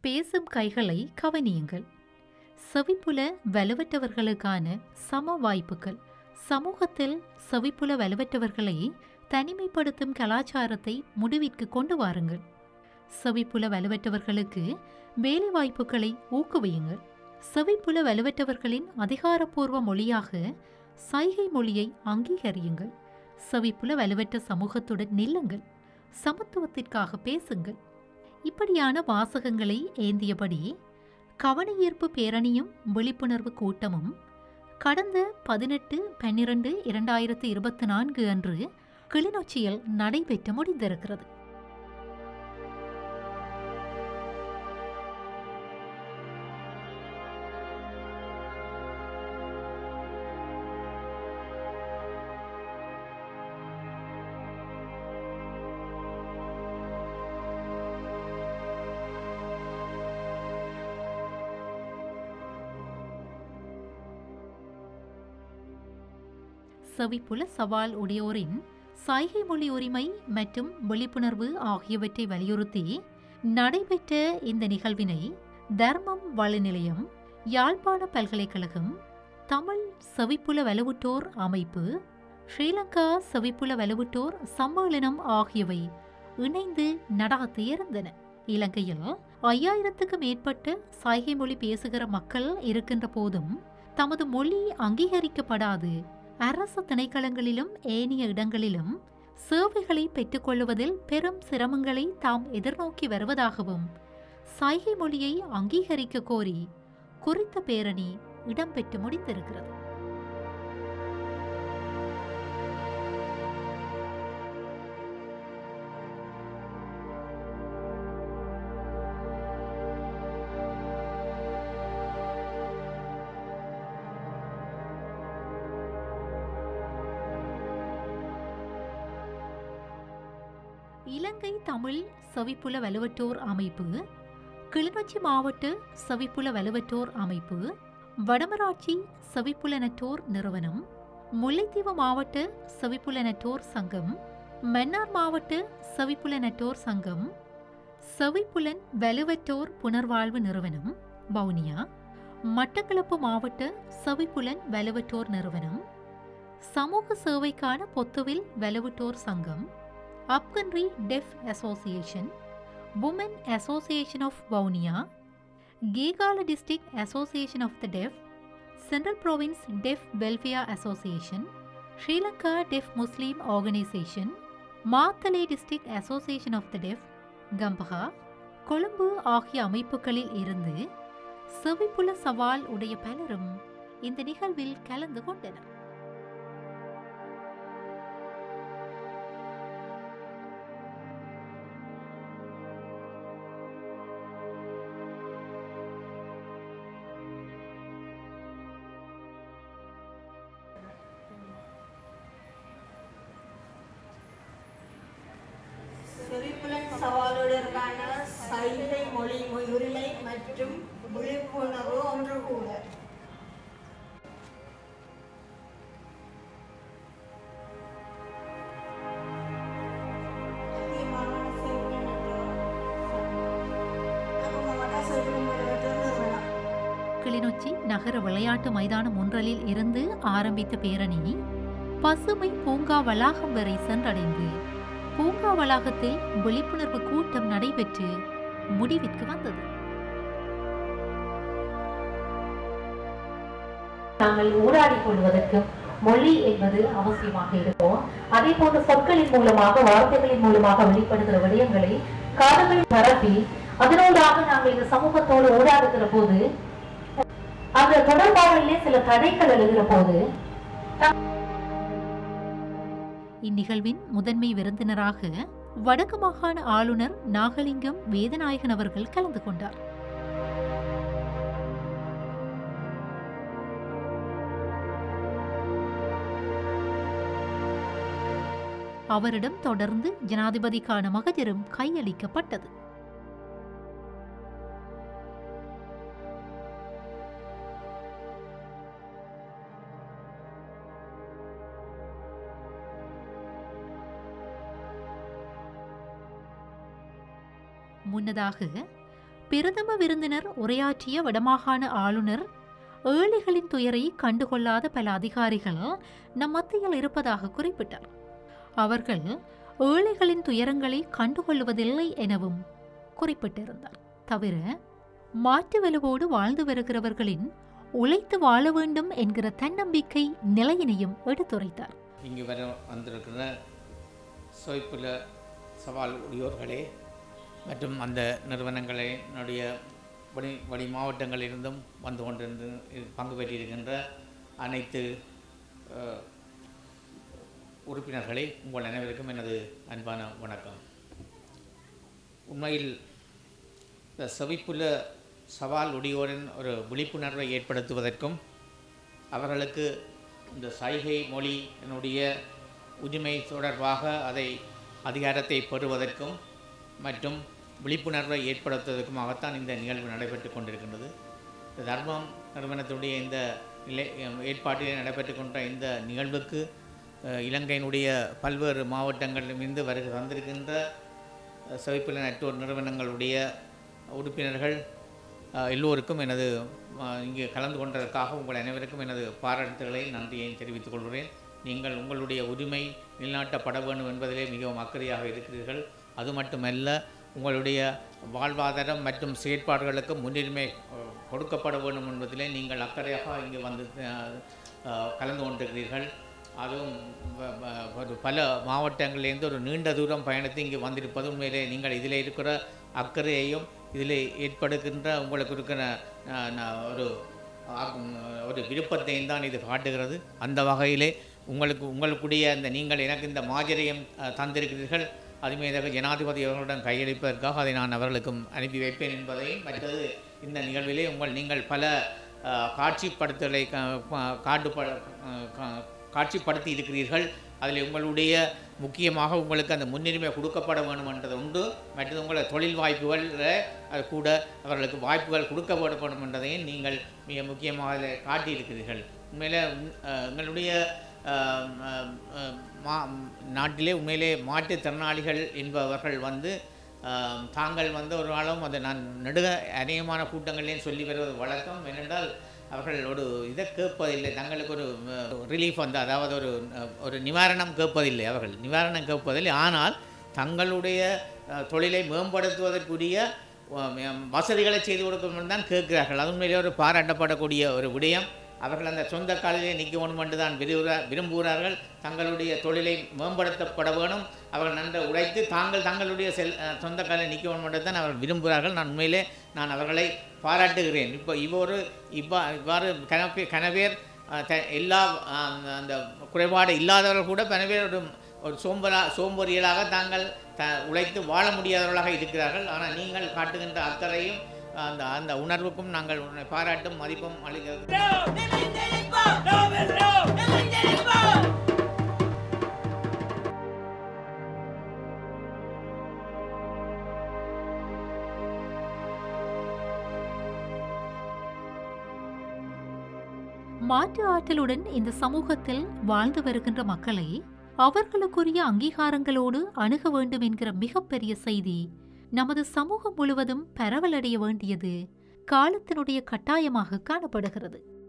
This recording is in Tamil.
பேசும் கைகளை கவனியுங்கள். செவிப்புல வலுவற்றவர்களுக்கான சம வாய்ப்புகள். சமூகத்தில் செவிப்புல வலுவற்றவர்களை தனிமைப்படுத்தும் கலாச்சாரத்தை முடிவிற்கு கொண்டு வாருங்கள். செவிப்புல வலுவற்றவர்களுக்கு வேலை வாய்ப்புகளை ஊக்குவியுங்கள். செவிப்புல வலுவற்றவர்களின் அதிகாரப்பூர்வ மொழியாக சைகை மொழியை அங்கீகரியுங்கள். செவிப்புல வலுவற்ற சமூகத்துடன் நில்லுங்கள். சமத்துவத்திற்காக பேசுங்கள். இப்படியான வாசகங்களை ஏந்தியபடி கவனஈர்ப்பு பேரணியும் விழிப்புணர்வு கூட்டமும் கடந்த பதினெட்டு பன்னிரண்டு இரண்டாயிரத்து இருபத்தி நான்கு அன்று கிளிநொச்சியில் நடைபெற்று முடிந்திருக்கிறது. செவிப்புல சவால் உடையோரின் சைகை மொழி உரிமை மற்றும் விழிப்புணர்வு ஆகியவற்றை வலியுறுத்தி நடைபெற்ற இந்த நிகழ்வினை தர்மம் வளநிலையம் யாழ்ப்பாண பல்கலைக்கழகம் தமிழ் செவிப்புல வலுவுற்றோர் அமைப்பு ஸ்ரீலங்கா செவிப்புல வலுவுற்றோர் சம்மேளனம் ஆகியவை இணைந்து நடாத்தியிருந்தன இலங்கையில் ஐயாயிரத்துக்கு மேற்பட்ட சைகை மொழி பேசுகிற மக்கள் இருக்கின்ற போதும் தமது மொழி அங்கீகரிக்கப்படாது அரசு திணைக்களங்களிலும் ஏனைய இடங்களிலும் சேவைகளை பெற்றுக்கொள்வதில் பெரும் சிரமங்களை தாம் எதிர்நோக்கி வருவதாகவும் சைகை மொழியை அங்கீகரிக்க கோரி குறித்த பேரணி இடம்பெற்று முடிந்திருக்கிறது. இலங்கை தமிழ் செவிப்புல வலுவற்றோர் அமைப்பு கிளிநொச்சி மாவட்ட செவிப்புல வலுவற்றோர் அமைப்பு வடமராட்சி செவிப்புலனற்றோர் நிறுவனம் முல்லைத்தீவு மாவட்ட செவிப்புலனற்றோர் சங்கம் மன்னார் மாவட்ட செவிப்புலனற்றோர் சங்கம் செவிப்புலன் வலுவற்றோர் புனர்வாழ்வு நிறுவனம் வவுனியா மட்டக்களப்பு மாவட்ட செவிப்புலன் வலுவற்றோர் நிறுவனம் சமூக சேவைக்கான பொத்துவில் வலுவற்றோர் சங்கம் upcountry deaf association women association of Vavuniya Kegalle district association of the deaf central province deaf welfare association Sri Lanka deaf Muslim organisation Matale district association of the deaf Gampaha Colombo ஆகிய அமைப்புகளில் இருந்து செவிப்புல சவால் உடைய பலரும் இந்த நிகழ்வில் கலந்து கொண்டனர். சைகை மொழி உரிமை மற்றும் விழிப்புணர்வு ஒன்று கூட. கிளிநொச்சி நகர விளையாட்டு மைதானம் ஒன்றலில் இருந்து ஆரம்பித்த பேரணி பசுமை பூங்கா வளாகம் வரை சென்றடைந்து பூங்கா வளாகத்தில் விழிப்புணர்வு கூட்டம் நடைபெற்று முடிவிற்கு வந்தது. நாங்கள் ஊடாடிக் கொள்வதற்கும் மொழி என்பது அவசியமாக இருக்கும். அதே போன்ற சொற்களின் மூலமாக வார்த்தைகளின் மூலமாக வெளிப்படுகிற விடயங்களை காதுகளில் பரப்பி அதனூடாக நாங்கள் இந்த சமூகத்தோடு ஊடாடுகிற போது அந்த தொடர்பாடலே சில தடைகள் எழுகிற போது இந்நிகழ்வின் முதன்மை விருந்தினராக வடக்கு மாகாண ஆளுநர் நாகலிங்கம் வேதநாயகன் அவர்கள் கலந்து கொண்டார். அவரிடம் தொடர்ந்து ஜனாதிபதிக்கான மகஜரும் கையளிக்கப்பட்டது. முன்னதாக பிரதம விருந்தினர் உரையாற்றிய வடமாகாண ஆளுநர் ஏழைகளின் துயரை கண்டுகொள்ளாத பல அதிகாரிகள் நம் மத்தியில் இருப்பதாக குறிப்பிட்டார். அவர்கள் ஏழைகளின் துயரங்களை கண்டுகொள்வதில்லை எனவும் குறிப்பிட்டிருந்தார். தவிர மாற்று வலுவோடு வாழ்ந்து வருகிறவர்களின் உழைத்து வாழ வேண்டும் என்கிற தன்னம்பிக்கை நிலையினையும் எடுத்துரைத்தார். இங்கு வர வந்திருக்கிற சோய்ப்புல சவால் உடையோர்களே மற்றும் அந்த நிறுவனங்களினுடைய வழி வழி மாவட்டங்களிலிருந்தும் வந்து கொண்டிருந்து பங்கு பெற்றிருக்கின்ற அனைத்து உறுப்பினர்களை உறுப்பினர்களே உங்கள் அனைவருக்கும் எனது அன்பான வணக்கம். உண்மையில் இந்த செவிப்புல சவால் உடையோரின் ஒரு விழிப்புணர்வை ஏற்படுத்துவதற்கும் அவர்களுக்கு இந்த சைகை மொழியினுடைய உரிமை தொடர்பாக அதை அதிகாரத்தை பெறுவதற்கும் மற்றும் விழிப்புணர்வை ஏற்படுத்துவதற்குமாகத்தான் இந்த நிகழ்வு நடைபெற்று கொண்டிருக்கின்றது. தர்மம் நிறுவனத்துடைய இந்த நிலை ஏற்பாட்டிலே நடைபெற்று கொண்ட இந்த நிகழ்வுக்கு இலங்கையினுடைய பல்வேறு மாவட்டங்களிலிருந்து வருகை வந்திருக்கின்ற செவிப்பில நெட்வொர்க் நிறுவனங்களுடைய உறுப்பினர்கள் எல்லோருக்கும் எனது இங்கே கலந்து கொண்டதற்காக உங்கள் அனைவருக்கும் எனது பாராட்டுதலை நன்றியை தெரிவித்துக் கொள்கிறேன். நீங்கள் உங்களுடைய உரிமை நிலைநாட்டப்பட வேண்டும் என்பதிலே மிகவும் அக்கறையாக இருக்கிறீர்கள். அது மட்டுமல்ல உங்களுடைய வாழ்வாதாரம் மற்றும் செயற்பாடுகளுக்கு முன்னுரிமை கொடுக்கப்பட வேண்டும் என்பதிலே நீங்கள் அக்கறையாக இங்கே வந்து கலந்து கொண்டிருக்கிறீர்கள். அதுவும் ஒரு பல மாவட்டங்களிலேருந்து ஒரு நீண்ட தூரம் பயணித்து இங்கே வந்திருப்பது உண்மையிலே நீங்கள் இதில் இருக்கிற அக்கறையையும் இதில் ஏற்படுகின்ற உங்களுக்கு இருக்கிற ஒரு ஒரு விருப்பத்தையும் தான் இது காட்டுகிறது. அந்த வகையிலே உங்களுக்கு உங்களுக்குடைய அந்த நீங்கள் எனக்கு இந்த மாஜரையும் தந்திருக்கிறீர்கள். அதுமீதாக ஜனாதிபதி அவர்களுடன் கையளிப்பதற்காக அதை நான் அவர்களுக்கும் அனுப்பி வைப்பேன் என்பதையும் மற்றது இந்த நிகழ்விலே உங்கள் நீங்கள் பல காட்சிப்படுத்தலை கா- கா- காட்சிப்படுத்தி இருக்கிறீர்கள். அதில் உங்களுடைய முக்கியமாக உங்களுக்கு அந்த முன்னுரிமை கொடுக்கப்பட வேண்டும் என்றது உண்டு. மற்றது உங்களை தொழில் வாய்ப்புகள் அது கூட அவர்களுக்கு வாய்ப்புகள் கொடுக்கப்பட வேண்டும் என்றதையும் நீங்கள் மிக முக்கியமாக அதில் காட்டியிருக்கிறீர்கள். உண்மையில் உங்களுடைய எங்களுடைய மா நாட்டிலே உண்மையிலே மாற்றுத்திறனாளிகள் என்பவர்கள் வந்து தாங்கள் வந்து ஒரு நாளும் அதை நான் நெடுக அநேகமான கூட்டங்களையும் சொல்லி வருவது வழக்கம். ஏனென்றால் அவர்கள் ஒரு இதை கேட்பதில்லை. தங்களுக்கு ஒரு ரிலீஃப் வந்து அதாவது ஒரு ஒரு நிவாரணம் கேட்பதில்லை அவர்கள். நிவாரணம் கேட்பதில்லை. ஆனால் தங்களுடைய தொழிலை மேம்படுத்துவதற்குரிய வசதிகளை செய்து கொடுக்கணும் தான் கேட்கிறார்கள். அது உண்மையிலே ஒரு பாராட்டப்படக்கூடிய ஒரு விடயம். அவர்கள் அந்த சொந்த காலிலே நிற்க வேண்டும் என்று தான் விரும்புகிறா விரும்புகிறார்கள். தங்களுடைய தொழிலை மேம்படுத்தப்பட வேணும். அவர்கள் நன்கு உழைத்து தாங்கள் தங்களுடைய செல் சொந்த காலில் நிற்க வேண்டும் என்று தான் அவர்கள் விரும்புகிறார்கள். நான் உண்மையிலே நான் அவர்களை பாராட்டுகிறேன். இப்போ இவ்வாறு இவ்வா இவ்வாறு கனப்பே கனவேர் எல்லா அந்த குறைபாடு இல்லாதவர்கள் கூட கனவேர் ஒரு ஒரு சோம்பரா சோம்பொறியலாக தாங்கள் த உழைத்து வாழ முடியாதவர்களாக இருக்கிறார்கள். ஆனால் நீங்கள் காட்டுகின்ற அக்கறையும் அந்த அந்த உணர்வுக்கும் நாங்கள் உன்னை பாராட்டும் மதிப்பும் அளிக்கிறது மாற்று ஆற்றலுடன் இந்த சமூகத்தில் வாழ்ந்து வருகின்ற மக்களை அவர்களுக்குரிய அங்கீகாரங்களோடு அணுக வேண்டும் என்கிற மிகப்பெரிய செய்தி நமது சமூகம் முழுவதும் பரவலடைய வேண்டியது காலத்தினுடைய கட்டாயமாக காணப்படுகிறது.